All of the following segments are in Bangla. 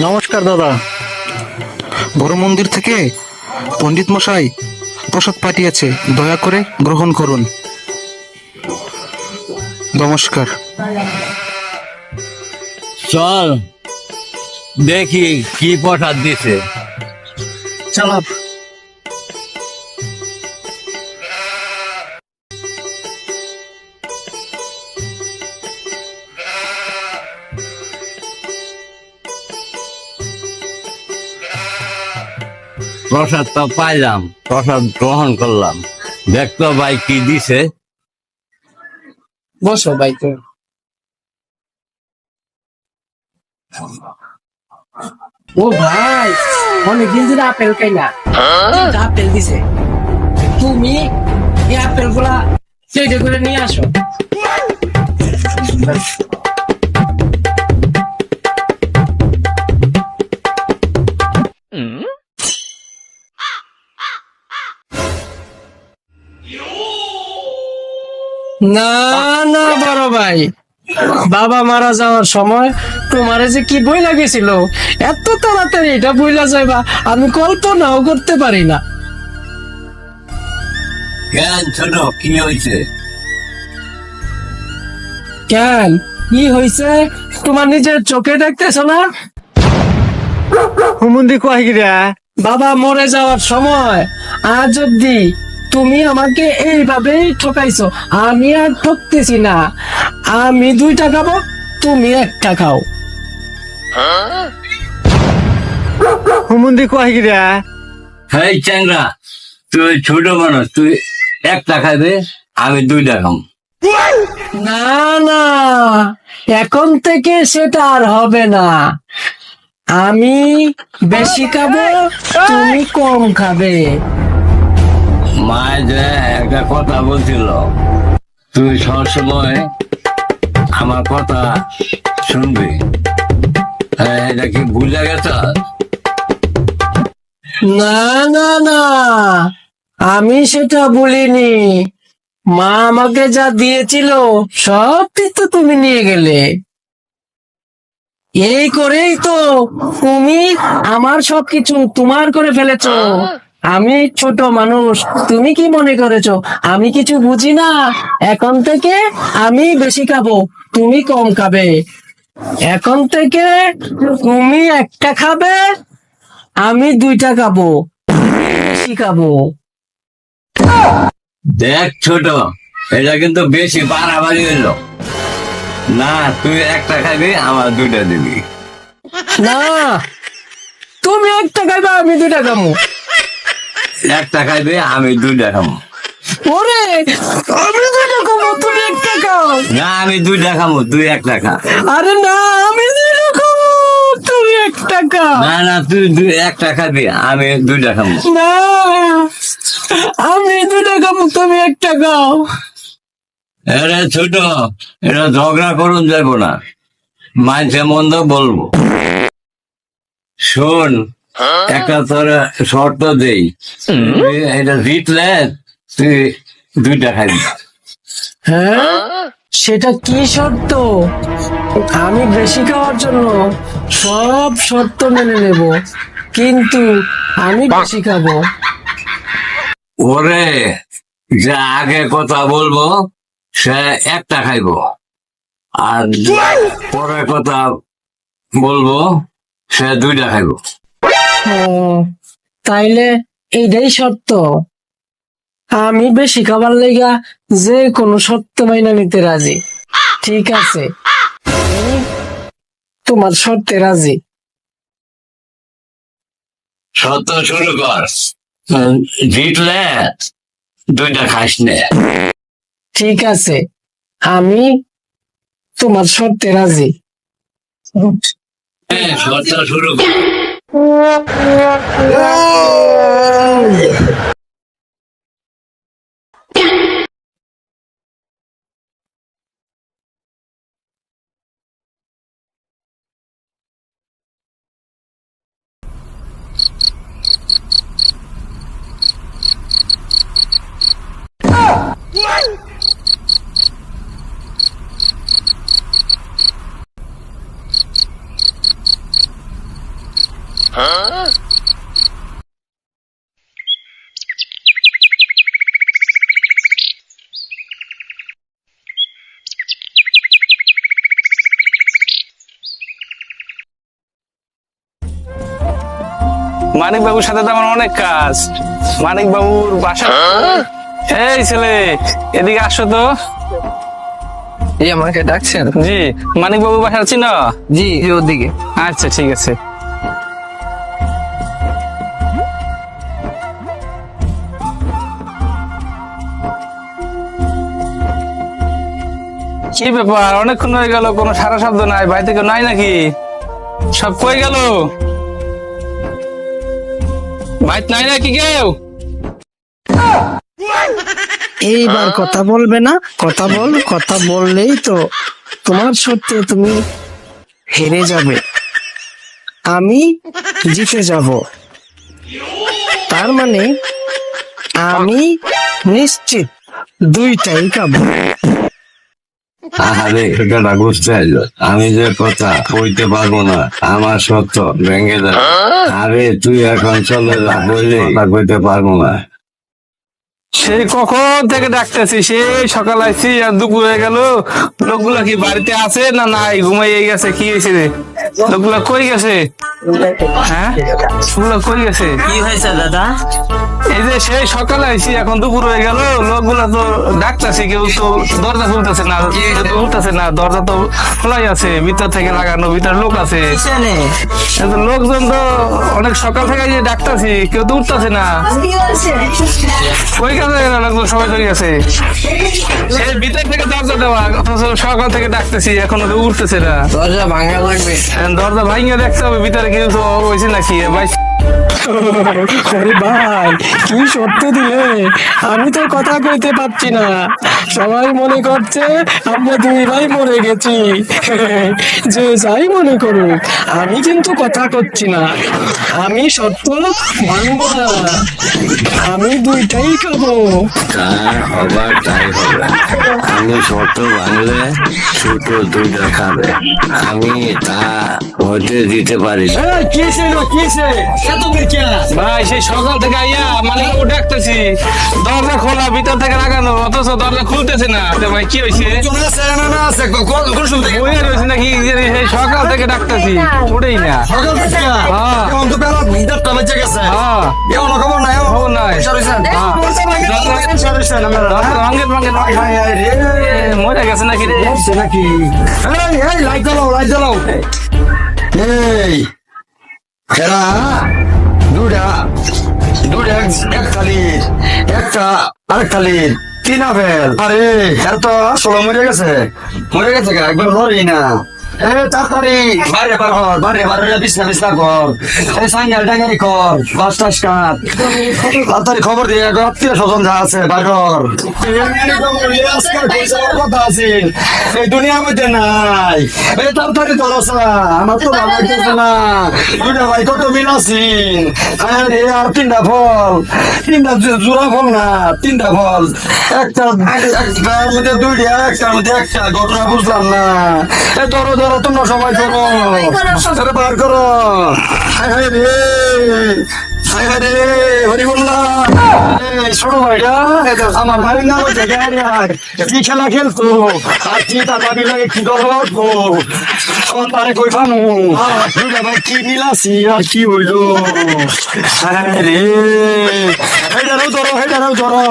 নমস্কার দাদা। বড় মন্দির থেকে পণ্ডিত মশাই প্রসাদ পাঠিয়েছে। দয়া করে গ্রহণ করুন। নমস্কার। চল, দেখি কি প্রসাদ দিছে। চলো প্রসাদ তো পাইলাম প্রসাদ গ্রহণ করলাম। দেখতো ভাই কি দিছে। বসো ভাই তো ও ভাই অনেকদিন ধরে আপেল খাই না। আপেল দিছে। তুমি এই আপেলগুলা সেইটা করে নিয়ে আসো। না না বড় ভাই। বাবা মারা যাওয়ার সময় তোমারে যে কি বই লাগেছিল এত তাড়াতাড়ি এটা বইলা যাইবা আমি কল্পনাও করতে পারি না। কেন ছোট কি হয়েছে? কেন? কি হয়েছে? তোমার নিজের চোখে দেখতেছ না? হুমুন্দি কয় বাবা মরে যাওয়ার সময় আজ অব্দি তুমি আমাকে এইভাবেই ঠকাইছো আমি আর ঠকতেছি না। আমি দুইটা খাব তুমি একটা খাও। হুমুন্দি কয় গিরা হেই চ্যাংরা তুই ছোট মানুষ তুই একটা খাবে আমি দুইটা খাম। না না এখন থেকে সেটা আর হবে না। আমি বেশি খাব তুমি কম খাবে। যে একটা কথা বলছিল। তুই সবসময় আমার কথা শুনবি। হ্যাঁ, এটা কি বুঝা গেছ? না না না আমি সেটা বলিনি। মা আমাকে যা দিয়েছিল সবই তো তুমি নিয়ে গেলে। এই করেই তো তুমি আমার সবকিছু তোমার করে ফেলেছো। আমি ছোট মানুষ তুমি কি মনে করেছ? আমি কিছু বুঝি না। এখন থেকে আমি বেশি খাব তুমি কম খাবে। এখন থেকে তুমি একটা খাবে আমি দুইটা খাব বেশি খাব। দেখ ছোট এটা কিন্তু বেশি বাড়াবাড়ি হইল না তুই একটা খাবি আমার দুইটা দিবি। না তুমি একটা খাইবা আমি দুইটা খাব। একটা খাইবে আমি দুইটা খাব। ওরে আমি দুইটা খাব তুমি একটা খাও না আমি দুইটা খাব তুই একটা খা আরে না আমি দুইটা খাব তুমি একটা খাও না না তুই দুই একটা খাবি আমি দুইটা খাব। না আমি দুইটা খাব তুমি একটা খাও এটা ছোট এটা ঝগড়া করুন যাব না। মাঝে মন্দ বলব। শোন একটা তোর শর্ত দেই। এটা জিতলে তুই দুইটা খাবি হ্যাঁ? সেটা কি শর্ত? আমি বেশি খাওয়ার জন্য সব শর্ত মেনে নেব কিন্তু আমি বেশি খাব। ওরে যা আগে কথা বলব সে একটা খাইব। আর পরে কথা বলব সে দুইটা খাইব। তাইলে এইটাই শর্ত। আমি বেশি খাবার লেগা যে কোনো শর্ত মাইনা নিতে রাজি। ঠিক আছে। তোমার শর্তে রাজি। সত্য শুরু কর। জিতলে দুইটা খাস নে। ঠিক আছে। আমি তোমার শর্তে রাজি। হ্যাঁ, শুরু কর। What? মানিক বাবুর সাথে তো আমার অনেক কাজ। মানিক বাবুর বাসা এই ছেলে এদিকে আসো তো। এই আমাকে ডাকছেন? জি মানিক বাবু বাসা চিনো? জি ওদিকে। আচ্ছা ঠিক আছে। কি ব্যাপার? অনেকক্ষণ হয়ে গেল কোনো সারা শব্দ নাই বাড়িতে কেউ নাই নাকি? সব কই গেল? বাইত নাই নাকি কেউ? এইবার কথা বলবে না কথা বল কথা বললেই তো তোমার সত্যি তুমি হেরে যাবে। আমি জিতে যাব। তার মানে আমি নিশ্চিত দুইটাই খাব আহারে এটা বুঝতে আমি যে কথা কইতে পারব না আমার সত্য ভেঙে যাবে। আরে তুই এখন চলে যা বললে কথা কইতে পারব না। সেই কখন থেকে ডাকতেছি? সেই সকাল আইছি আর দুপুর হয়ে গেল। লোকগুলা কি বাড়িতে আছে না নাই? ঘুমাইয়ে গেছে কি হয়েছে রে? লোকগুলা কই গেছে? হ্যাঁ? লোকগুলা কই গেছে? কি হয়েছে দাদা? এই যে সেই সকালে আইছি এখন দুপুর হয়ে গেল। লোকগুলা তো ডাকতেছে কেউ তো দরজা খুলতেছে না কেউ তো উঠতেছে না দরজা তো খোলাই আছে ভিতর থেকে লাগানো ভিতর লোক আছে। লোকজন তো অনেক সকাল থেকে যে ডাকতেছি কেউ তো উঠতেছে না। ওই আছে। সবাই ভিতর থেকে দরজা দেওয়া অথচ সকাল থেকে ডাকতেছি এখন উঠতেছে না। দরজা ভাঙা লাগবে। দরজা ভাঙিয়ে দেখতে হবে ভিতরে কেউ তো হয়েছে নাকি? ভাই আরে ভাই কি সত্য দিলে? আমি তো কথা কইতে পারছি না। সবাই মনে করছে আমরা দুই ভাই মরে গেছি। যে যাই মনে করুক আমি কিন্তু কথা করছি না। আমি সত্য ভাঙবো না। আমি দুইটাই খাব। তা হবার তাই হবে। আমি শর্ত ভাঙলে ছোট দুইটা খাবে। আমি তা হতে দিতে পারি কি ছিল না। ভাই সেই সকাল থেকে আইয়া মানে ডাকতেছি। দরজা খোলা ভিতর থেকে লাগানো অথচ দরজা খুলতেছে না। ভাই কি হয়েছে নাকি? সকাল থেকে ডাকতেছি। উঠেই না। হ্যাঁ। নাই হ্যাঁ। দরজা ভাঙ্গেন ভাঙ্গেন ভাঙ্গেন। এ, মরে গেছে নাকি রে এই। এরা দুটা দুটা এক- এক একটা আরেক থালির তিন আপেল আরে এর তো ষোলো মরে গেছে। মরে গেছে একবার ধরেই না। এ বার হর বাইরে বাইরে বিছনা বিছনা কর। এই সাইনাল ডাঙ্গারি কর বাস টাস কাট। তাড়াতাড়ি খবর দিয়ে আত্মীয় স্বজন যা আছে বাইর কথা আছে এই দুনিয়ার মধ্যে নাই। এই তাড়াতাড়ি ধরসা আমার তো ভালো লাগতেছে না। দুইটা ভাই কত মিল আরে আর তিনটা ফল। তিনটা জোড়া ফল না তিনটা ফল। একটা একটার মধ্যে দুইটা একটার মধ্যে একটা ঘটনা বুঝলাম না। এ ধরো ধরো তোমরা সবাই করো আরে বার করো। হায় হায় রে। হায় হায় রে হরি ছোট ভাইটা আমার বাড়ির নাম কি খেলা খেলতো আর কি তার লাগে কি করব আমার বাড়ি কই ফানু দুটা ভাই কি মিলাছি আর কি হইল? হায় রে। হেডারও ধরো হেডারও ধরো।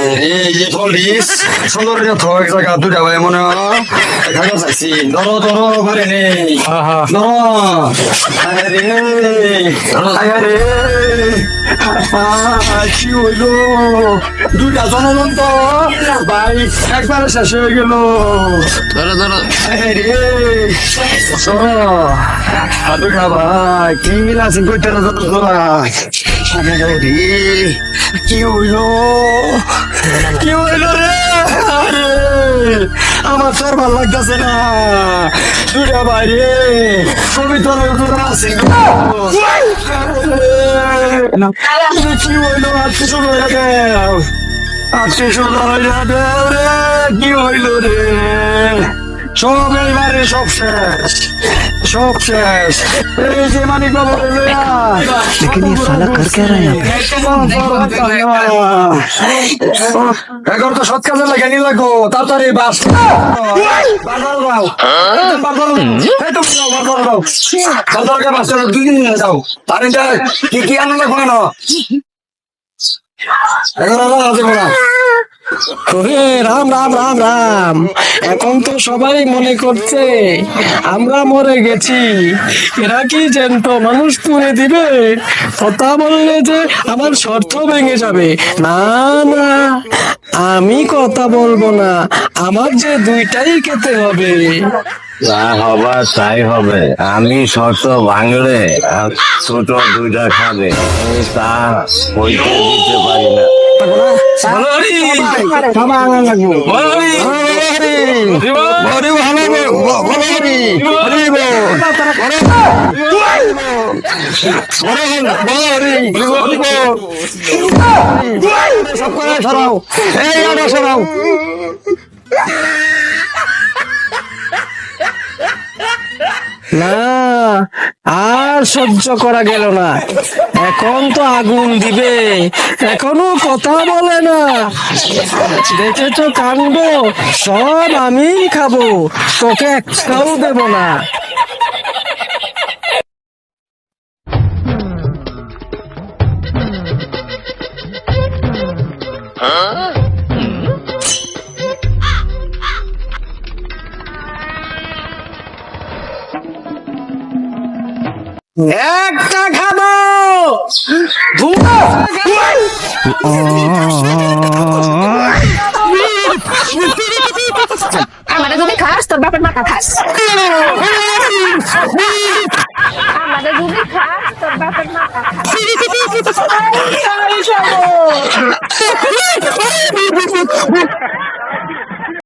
এই যে ফলিস সুন্দর যত এক জায়গা দুটা ভাই মনে হয়। খাগা চাইছি ধরো ধরো ঘরে নেই। ধরো। আরে আরে কি হইল? দুটা জনগণ তো। ভাই একবারে শেষ হয়ে গেল। ধরো ধরো। রে। ধরো দুটা ভাই কি না যত ভাই আরে কি হইল? কি হইল রে? আরে, আমার তোর ভালো লাগতেছে না। দুটা ভাই রে পবিত্র আছে কি হইল? আজকে শুরু হয়ে গেল আজকে শুরু হয়ে যাবে রে কি হইল রে? সব এইবারে সব শেষ সব শেষ এই যে মানিক বাবু लेकिन ये साला कर क्या रहा है यहाँ पे এখন তো সৎ কাজে লাগে নি লাগো তাড়াতাড়ি বাস বাজার যাও বাজার এই তো যাও বাজার যাও বাজারকে বাস দুই দিন যাও তার কি কি আনন্দ করে না এখন আর আছে বলা রাম রাম রাম রাম। এখন তো সবাই মনে করছে, আমরা মরে গেছি। এরা কি জ্যান্ত মানুষ তুলে দিবে? কথা বললে যে আমার শর্ত ভেঙে যাবে। না না, আমি কথা বলব না। আমার যে দুইটাই খেতে হবে। যা হবার তাই হবে। আমি শর্ত ভাঙলে ছোট দুইটা খাবে। তা হইতে দিতে পারি না। সব করে সরাও এই সরাও না, আর সহ্য করা গেল না। এখন তো আগুন দিবে, এখনও কথা বলে না। দেখেছ, কাণ্ড? সব আমি খাব, তোকে একটাও দেব না। একটা খাব আমাদের যদি খাস তোর বাপের মাথা খাস আমাদের যদি খাস তোর বাপের মাথা খাস